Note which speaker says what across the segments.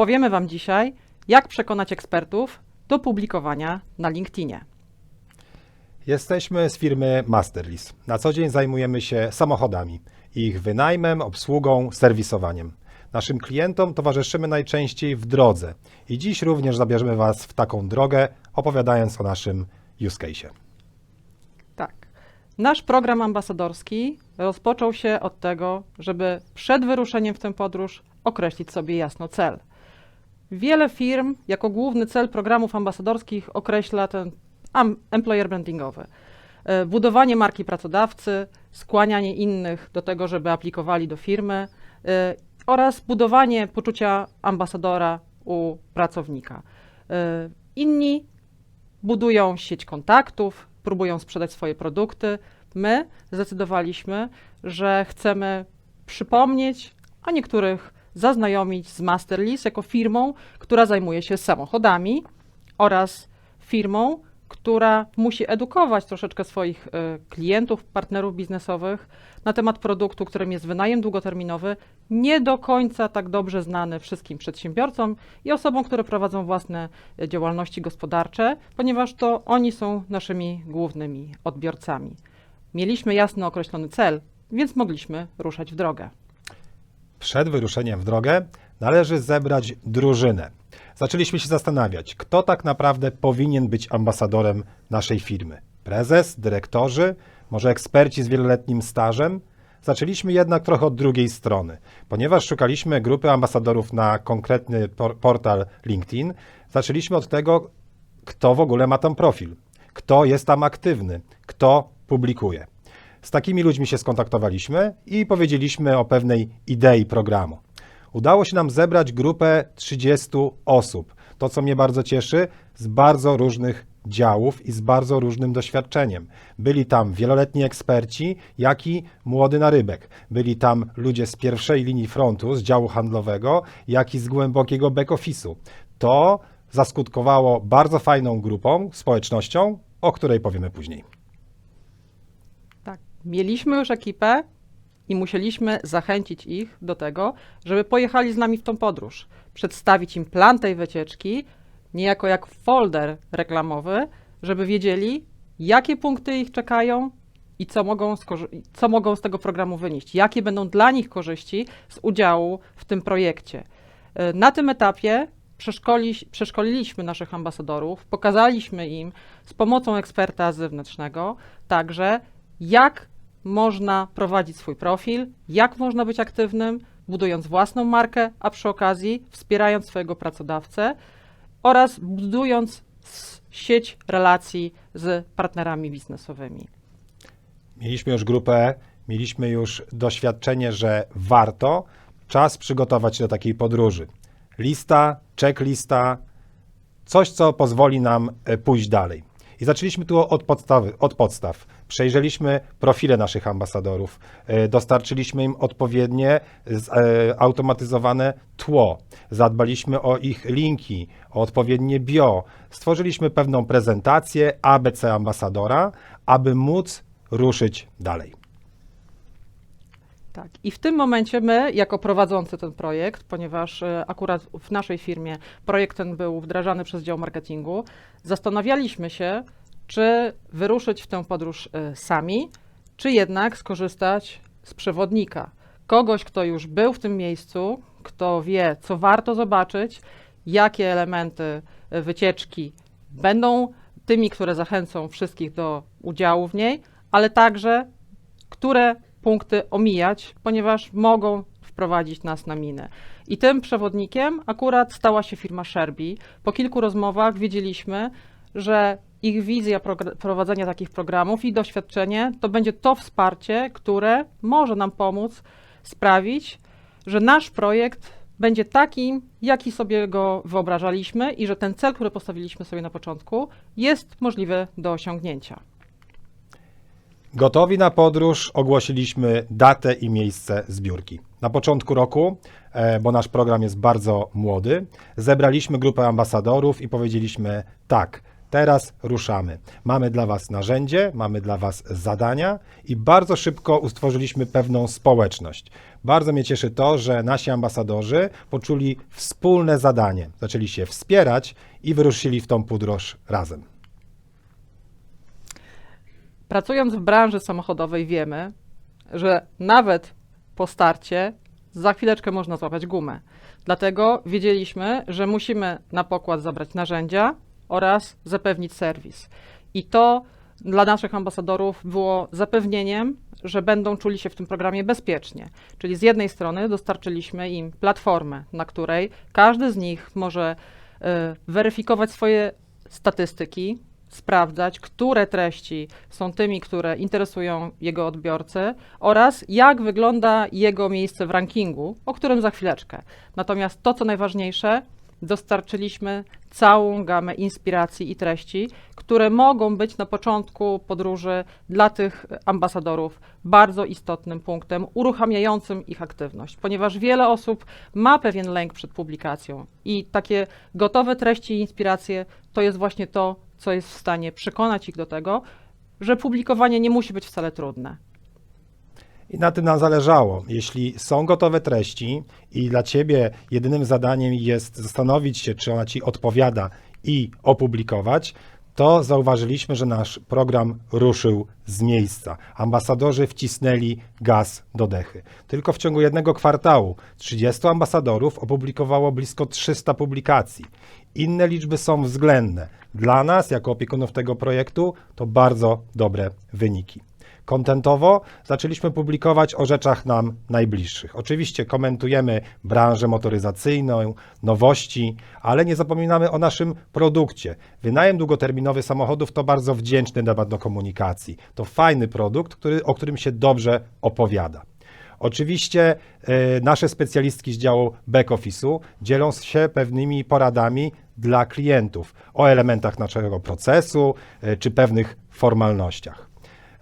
Speaker 1: Opowiemy Wam dzisiaj, jak przekonać ekspertów do publikowania na LinkedInie.
Speaker 2: Jesteśmy z firmy Masterlease. Na co dzień zajmujemy się samochodami, ich wynajmem, obsługą, serwisowaniem. Naszym klientom towarzyszymy najczęściej w drodze i dziś również zabierzemy Was w taką drogę, opowiadając o naszym use case.
Speaker 1: Tak. Nasz program ambasadorski rozpoczął się od tego, żeby przed wyruszeniem w tę podróż określić sobie jasno cel. Wiele firm jako główny cel programów ambasadorskich określa ten employer brandingowy. E, Budowanie marki pracodawcy, skłanianie innych do tego, żeby aplikowali do firmy e, oraz budowanie poczucia ambasadora u pracownika. E, Inni budują sieć kontaktów, próbują sprzedać swoje produkty. My zdecydowaliśmy, że chcemy przypomnieć, a niektórych zaznajomić z Masterlease jako firmą, która zajmuje się samochodami oraz firmą, która musi edukować troszeczkę swoich y, klientów, partnerów biznesowych na temat produktu, którym jest wynajem długoterminowy, nie do końca tak dobrze znany wszystkim przedsiębiorcom i osobom, które prowadzą własne y, działalności gospodarcze, ponieważ to oni są naszymi głównymi odbiorcami. Mieliśmy jasno określony cel, więc mogliśmy ruszać w drogę.
Speaker 2: Przed wyruszeniem w drogę należy zebrać drużynę. Zaczęliśmy się zastanawiać, kto tak naprawdę powinien być ambasadorem naszej firmy. Prezes, dyrektorzy, może eksperci z wieloletnim stażem? Zaczęliśmy jednak trochę od drugiej strony. Ponieważ szukaliśmy grupy ambasadorów na konkretny por- portal LinkedIn, zaczęliśmy od tego, kto w ogóle ma tam profil, kto jest tam aktywny, kto publikuje. Z takimi ludźmi się skontaktowaliśmy i powiedzieliśmy o pewnej idei programu. Udało się nam zebrać grupę 30 osób. To, co mnie bardzo cieszy, z bardzo różnych działów i z bardzo różnym doświadczeniem. Byli tam wieloletni eksperci, jak i młody narybek. Byli tam ludzie z pierwszej linii frontu, z działu handlowego, jak i z głębokiego back-office'u. To zaskutkowało bardzo fajną grupą, społecznością, o której powiemy później.
Speaker 1: Mieliśmy już ekipę i musieliśmy zachęcić ich do tego, żeby pojechali z nami w tą podróż. Przedstawić im plan tej wycieczki, niejako jak folder reklamowy, żeby wiedzieli, jakie punkty ich czekają i co mogą, co mogą z tego programu wynieść, jakie będą dla nich korzyści z udziału w tym projekcie. E, Na tym etapie przeszkoli, przeszkoliliśmy naszych ambasadorów, pokazaliśmy im z pomocą eksperta zewnętrznego także, jak można prowadzić swój profil, jak można być aktywnym, budując własną markę, a przy okazji wspierając swojego pracodawcę oraz budując sieć relacji z partnerami biznesowymi.
Speaker 2: Mieliśmy już grupę, mieliśmy już doświadczenie, że warto czas przygotować się do takiej podróży. Lista, checklista, coś, co pozwoli nam e, pójść dalej. I zaczęliśmy tu od, podstawy, od podstaw. Przejrzeliśmy profile naszych ambasadorów, e, dostarczyliśmy im odpowiednie e, automatyzowane tło, zadbaliśmy o ich linki, o odpowiednie bio, stworzyliśmy pewną prezentację ABC ambasadora, aby móc ruszyć dalej.
Speaker 1: Tak. I w tym momencie my, jako prowadzący ten projekt, ponieważ e, akurat w naszej firmie projekt ten był wdrażany przez dział marketingu, zastanawialiśmy się, czy wyruszyć w tę podróż e, sami, czy jednak skorzystać z przewodnika. Kogoś, kto już był w tym miejscu, kto wie, co warto zobaczyć, jakie elementy e, wycieczki będą tymi, które zachęcą wszystkich do udziału w niej, ale także które punkty omijać, ponieważ mogą wprowadzić nas na minę. I tym przewodnikiem akurat stała się firma Sherby. Po kilku rozmowach wiedzieliśmy, że ich wizja prowadzenia takich programów i doświadczenie to będzie to wsparcie, które może nam pomóc sprawić, że nasz projekt będzie takim, jaki sobie go wyobrażaliśmy i że ten cel, który postawiliśmy sobie na początku, jest możliwy do osiągnięcia.
Speaker 2: Gotowi na podróż ogłosiliśmy datę i miejsce zbiórki. Na początku roku, e, bo nasz program jest bardzo młody, zebraliśmy grupę ambasadorów i powiedzieliśmy tak, Teraz ruszamy. Mamy dla Was narzędzie, mamy dla Was zadania i bardzo szybko utworzyliśmy pewną społeczność. Bardzo mnie cieszy to, że nasi ambasadorzy poczuli wspólne zadanie, zaczęli się wspierać i wyruszyli w tą podróż razem.
Speaker 1: Pracując w branży samochodowej wiemy, że nawet po starcie za chwileczkę można złapać gumę. Dlatego wiedzieliśmy, że musimy na pokład zabrać narzędzia oraz zapewnić serwis. I to dla naszych ambasadorów było zapewnieniem, że będą czuli się w tym programie bezpiecznie. Czyli z jednej strony dostarczyliśmy im platformę, na której każdy z nich może e, weryfikować swoje statystyki, sprawdzać, które treści są tymi, które interesują jego odbiorcę oraz jak wygląda jego miejsce w rankingu, o którym za chwileczkę. Natomiast to, co najważniejsze, dostarczyliśmy całą gamę inspiracji i treści, które mogą być na początku podróży dla tych ambasadorów bardzo istotnym punktem uruchamiającym ich aktywność, ponieważ wiele osób ma pewien lęk przed publikacją i takie gotowe treści i inspiracje to jest właśnie to, co jest w stanie przekonać ich do tego, że publikowanie nie musi być wcale trudne.
Speaker 2: I na tym nam zależało. Jeśli są gotowe treści i dla ciebie jedynym zadaniem jest zastanowić się, czy ona ci odpowiada i opublikować, to zauważyliśmy, że nasz program ruszył z miejsca. Ambasadorzy wcisnęli gaz do dechy. Tylko w ciągu jednego kwartału 30 ambasadorów opublikowało blisko 300 publikacji. Inne liczby są względne. Dla nas, jako opiekunów tego projektu, to bardzo dobre wyniki. Kontentowo zaczęliśmy publikować o rzeczach nam najbliższych. Oczywiście komentujemy branżę motoryzacyjną, nowości, ale nie zapominamy o naszym produkcie. Wynajem długoterminowy samochodów to bardzo wdzięczny temat do komunikacji. To fajny produkt, który, o którym się dobrze opowiada. Oczywiście e, nasze specjalistki z działu back office'u dzielą się pewnymi poradami dla klientów o elementach naszego procesu e, czy pewnych formalnościach.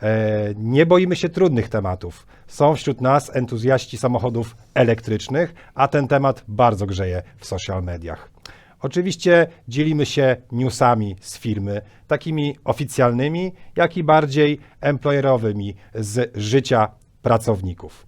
Speaker 2: E, Nie boimy się trudnych tematów. Są wśród nas entuzjaści samochodów elektrycznych, a ten temat bardzo grzeje w social mediach. Oczywiście dzielimy się newsami z firmy, takimi oficjalnymi, jak i bardziej employerowymi z życia pracowników.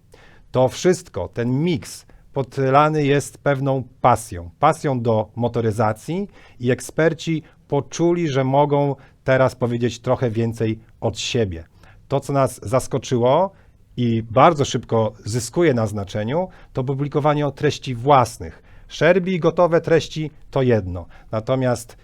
Speaker 2: To wszystko, ten miks podlany jest pewną pasją, pasją do motoryzacji i eksperci poczuli, że mogą teraz powiedzieć trochę więcej od siebie. To, co nas zaskoczyło i bardzo szybko zyskuje na znaczeniu, to publikowanie treści własnych. Szerbi i gotowe treści to jedno, natomiast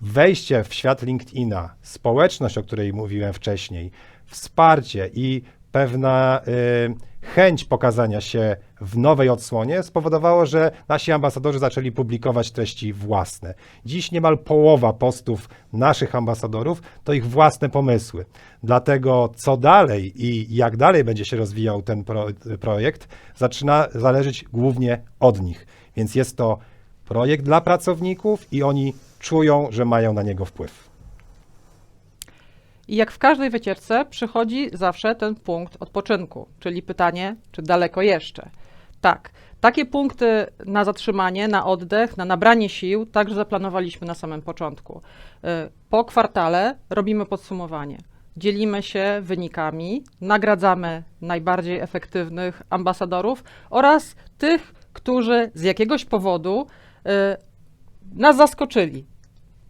Speaker 2: wejście w świat LinkedIna, społeczność, o której mówiłem wcześniej, wsparcie i pewna y, chęć pokazania się w nowej odsłonie spowodowało, że nasi ambasadorzy zaczęli publikować treści własne. Dziś niemal połowa postów naszych ambasadorów to ich własne pomysły. Dlatego co dalej i jak dalej będzie się rozwijał ten pro, projekt, zaczyna zależeć głównie od nich. Więc jest to projekt dla pracowników i oni czują, że mają na niego wpływ.
Speaker 1: I jak w każdej wycieczce przychodzi zawsze ten punkt odpoczynku, czyli pytanie, czy daleko jeszcze. Tak, takie punkty na zatrzymanie, na oddech, na nabranie sił także zaplanowaliśmy na samym początku. Y, Po kwartale robimy podsumowanie. Dzielimy się wynikami, nagradzamy najbardziej efektywnych ambasadorów oraz tych, którzy z jakiegoś powodu y, nas zaskoczyli,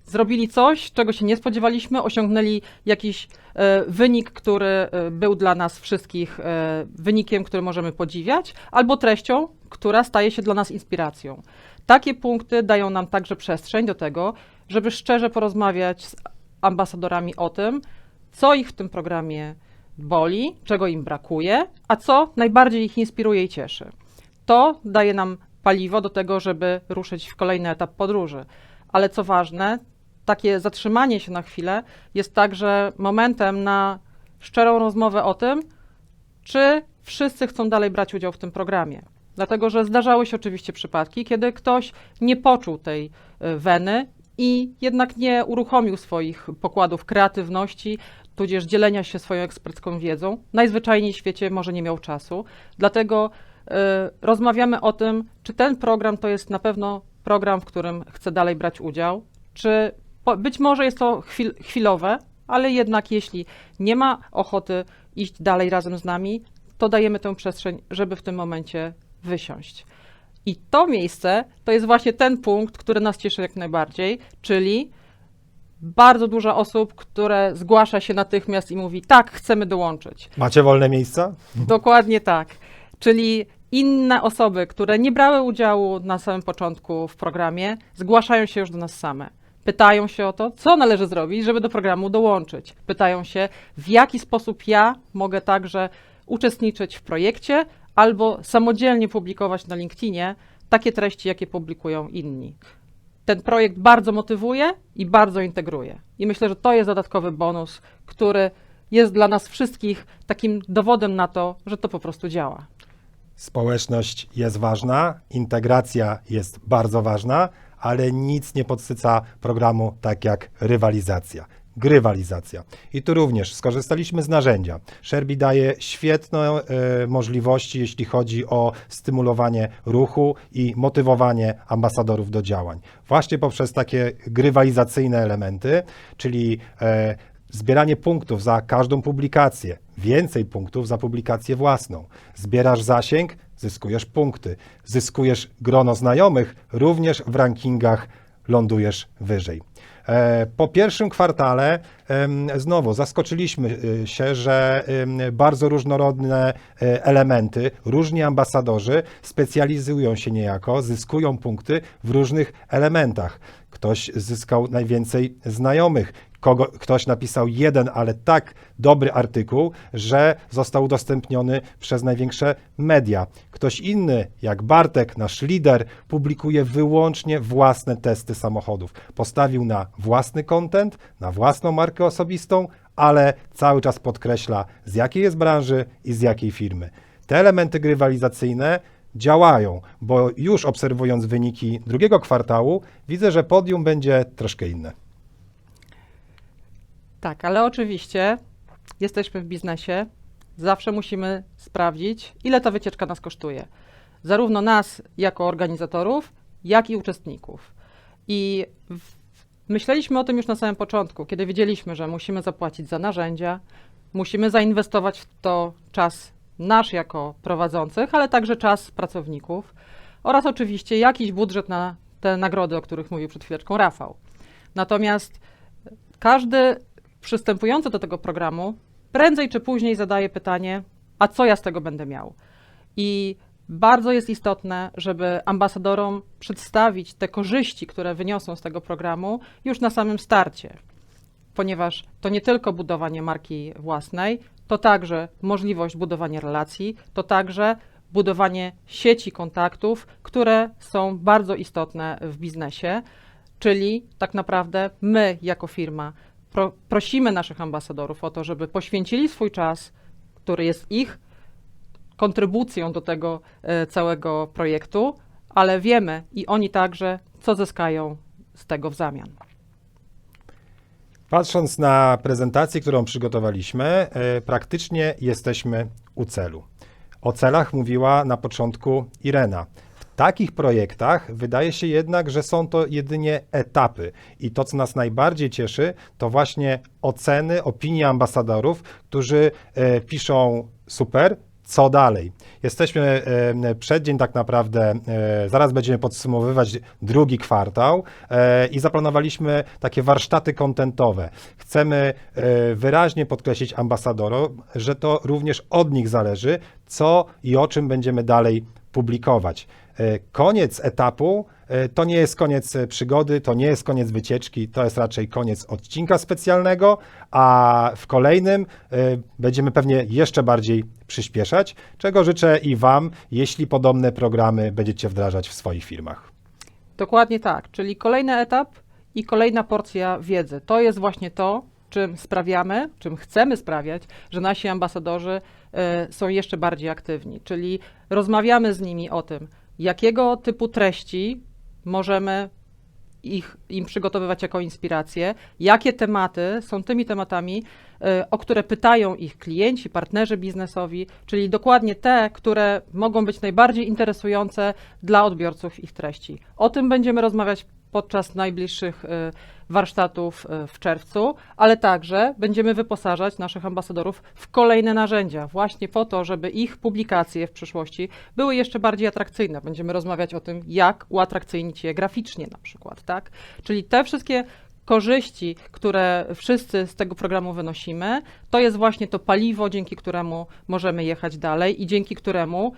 Speaker 1: zrobili coś, czego się nie spodziewaliśmy, osiągnęli jakiś e, wynik, który e, był dla nas wszystkich e, wynikiem, który możemy podziwiać, albo treścią, która staje się dla nas inspiracją. Takie punkty dają nam także przestrzeń do tego, żeby szczerze porozmawiać z ambasadorami o tym, co ich w tym programie boli, czego im brakuje, a co najbardziej ich inspiruje i cieszy. To daje nam paliwo do tego, żeby ruszyć w kolejny etap podróży. Ale co ważne, takie zatrzymanie się na chwilę jest także momentem na szczerą rozmowę o tym, czy wszyscy chcą dalej brać udział w tym programie. Dlatego, że zdarzały się oczywiście przypadki, kiedy ktoś nie poczuł tej y, weny i jednak nie uruchomił swoich pokładów kreatywności, tudzież dzielenia się swoją ekspercką wiedzą. Najzwyczajniej w świecie może nie miał czasu. Dlatego y, rozmawiamy o tym, czy ten program to jest na pewno program, w którym chce dalej brać udział, czy Być może jest to chwil, chwilowe, ale jednak jeśli nie ma ochoty iść dalej razem z nami, to dajemy tę przestrzeń, żeby w tym momencie wysiąść. I to miejsce to jest właśnie ten punkt, który nas cieszy jak najbardziej, czyli bardzo dużo osób, które zgłasza się natychmiast i mówi: Tak, chcemy dołączyć.
Speaker 2: Macie wolne miejsca?
Speaker 1: Dokładnie tak. Czyli inne osoby, które nie brały udziału na samym początku w programie, zgłaszają się już do nas same. Pytają się o to, co należy zrobić, żeby do programu dołączyć. Pytają się, w jaki sposób ja mogę także uczestniczyć w projekcie albo samodzielnie publikować na LinkedInie takie treści, jakie publikują inni. Ten projekt bardzo motywuje i bardzo integruje. I myślę, że to jest dodatkowy bonus, który jest dla nas wszystkich takim dowodem na to, że to po prostu działa.
Speaker 2: Społeczność jest ważna, integracja jest bardzo ważna, ale nic nie podsyca programu tak jak rywalizacja. Grywalizacja. I tu również skorzystaliśmy z narzędzia. Sherby daje świetne e, możliwości, jeśli chodzi o stymulowanie ruchu i motywowanie ambasadorów do działań. Właśnie poprzez takie grywalizacyjne elementy, czyli e, zbieranie punktów za każdą publikację, więcej punktów za publikację własną. Zbierasz zasięg, zyskujesz punkty, zyskujesz grono znajomych, również w rankingach lądujesz wyżej. E, Po pierwszym kwartale znowu zaskoczyliśmy y, się, że bardzo różnorodne e, elementy, różni ambasadorzy specjalizują się niejako, zyskują punkty w różnych elementach. Ktoś zyskał najwięcej znajomych, kogo, ktoś napisał jeden, ale tak dobry artykuł, że został udostępniony przez największe media. Ktoś inny, jak Bartek, nasz lider, publikuje wyłącznie własne testy samochodów. Postawił na własny content, na własną markę osobistą, ale cały czas podkreśla, z jakiej jest branży i z jakiej firmy. Te elementy grywalizacyjne działają, bo już obserwując wyniki drugiego kwartału, widzę, że podium będzie troszkę inne.
Speaker 1: Tak, ale oczywiście jesteśmy w biznesie, zawsze musimy sprawdzić, ile ta wycieczka nas kosztuje. Zarówno nas jako organizatorów, jak i uczestników. I w, myśleliśmy o tym już na samym początku, kiedy wiedzieliśmy, że musimy zapłacić za narzędzia, musimy zainwestować w to czas nasz jako prowadzących, ale także czas pracowników oraz oczywiście jakiś budżet na te nagrody, o których mówił przed chwileczką Rafał. Natomiast każdy przystępujący do tego programu prędzej czy później zadaje pytanie, a co ja z tego będę miał? I bardzo jest istotne, żeby ambasadorom przedstawić te korzyści, które wyniosą z tego programu już na samym starcie, ponieważ to nie tylko budowanie marki własnej, to także możliwość budowania relacji, to także budowanie sieci kontaktów, które są bardzo istotne w biznesie. Czyli tak naprawdę my, jako firma, pro, prosimy naszych ambasadorów o to, żeby poświęcili swój czas, który jest ich kontrybucją do tego e, całego projektu, ale wiemy i oni także, co zyskają z tego w zamian.
Speaker 2: Patrząc na prezentację, którą przygotowaliśmy, e, praktycznie jesteśmy u celu. O celach mówiła na początku Irena. Takich projektach wydaje się jednak, że są to jedynie etapy. I to, co nas najbardziej cieszy, to właśnie oceny, opinie ambasadorów, którzy e, piszą super, co dalej? Jesteśmy e, przeddzień tak naprawdę, e, zaraz będziemy podsumowywać drugi kwartał i zaplanowaliśmy takie warsztaty kontentowe. Chcemy wyraźnie podkreślić ambasadorom, że to również od nich zależy, co i o czym będziemy dalej publikować. E, Koniec etapu e, to nie jest koniec e, przygody, to nie jest koniec wycieczki, to jest raczej koniec odcinka specjalnego, a w kolejnym będziemy pewnie jeszcze bardziej przyspieszać, czego życzę i Wam, jeśli podobne programy będziecie wdrażać w swoich firmach.
Speaker 1: Dokładnie tak, czyli kolejny etap i kolejna porcja wiedzy. To jest właśnie to, czym sprawiamy, czym chcemy sprawiać, że nasi ambasadorzy e, są jeszcze bardziej aktywni. Czyli rozmawiamy z nimi o tym, jakiego typu treści możemy ich, im przygotowywać jako inspirację, jakie tematy są tymi tematami, e, o które pytają ich klienci, partnerzy biznesowi, czyli dokładnie te, które mogą być najbardziej interesujące dla odbiorców ich treści. O tym będziemy rozmawiać podczas najbliższych e, warsztatów e, w czerwcu, ale także będziemy wyposażać naszych ambasadorów w kolejne narzędzia, właśnie po to, żeby ich publikacje w przyszłości były jeszcze bardziej atrakcyjne. Będziemy rozmawiać o tym, jak uatrakcyjnić je graficznie na przykład, tak? Czyli te wszystkie korzyści, które wszyscy z tego programu wynosimy, to jest właśnie to paliwo, dzięki któremu możemy jechać dalej i dzięki któremu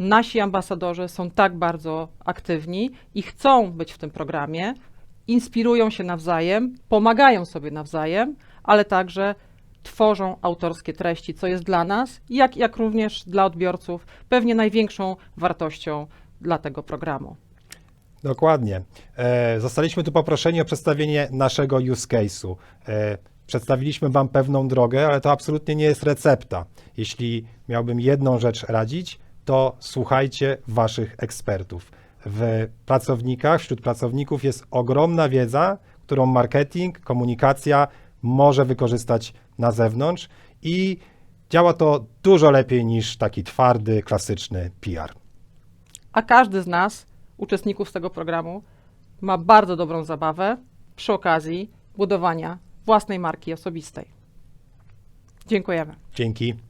Speaker 1: nasi ambasadorzy są tak bardzo aktywni i chcą być w tym programie, inspirują się nawzajem, pomagają sobie nawzajem, ale także tworzą autorskie treści, co jest dla nas, jak, jak również dla odbiorców, pewnie największą wartością dla tego programu.
Speaker 2: Dokładnie. E, zostaliśmy tu poproszeni o przedstawienie naszego use case'u. E, przedstawiliśmy Wam pewną drogę, ale to absolutnie nie jest recepta. Jeśli miałbym jedną rzecz radzić, to słuchajcie Waszych ekspertów. W pracownikach, wśród pracowników jest ogromna wiedza, którą marketing, komunikacja może wykorzystać na zewnątrz i działa to dużo lepiej niż taki twardy, klasyczny PR.
Speaker 1: A każdy z nas, uczestników tego programu, ma bardzo dobrą zabawę przy okazji budowania własnej marki osobistej. Dziękujemy.
Speaker 2: Dzięki.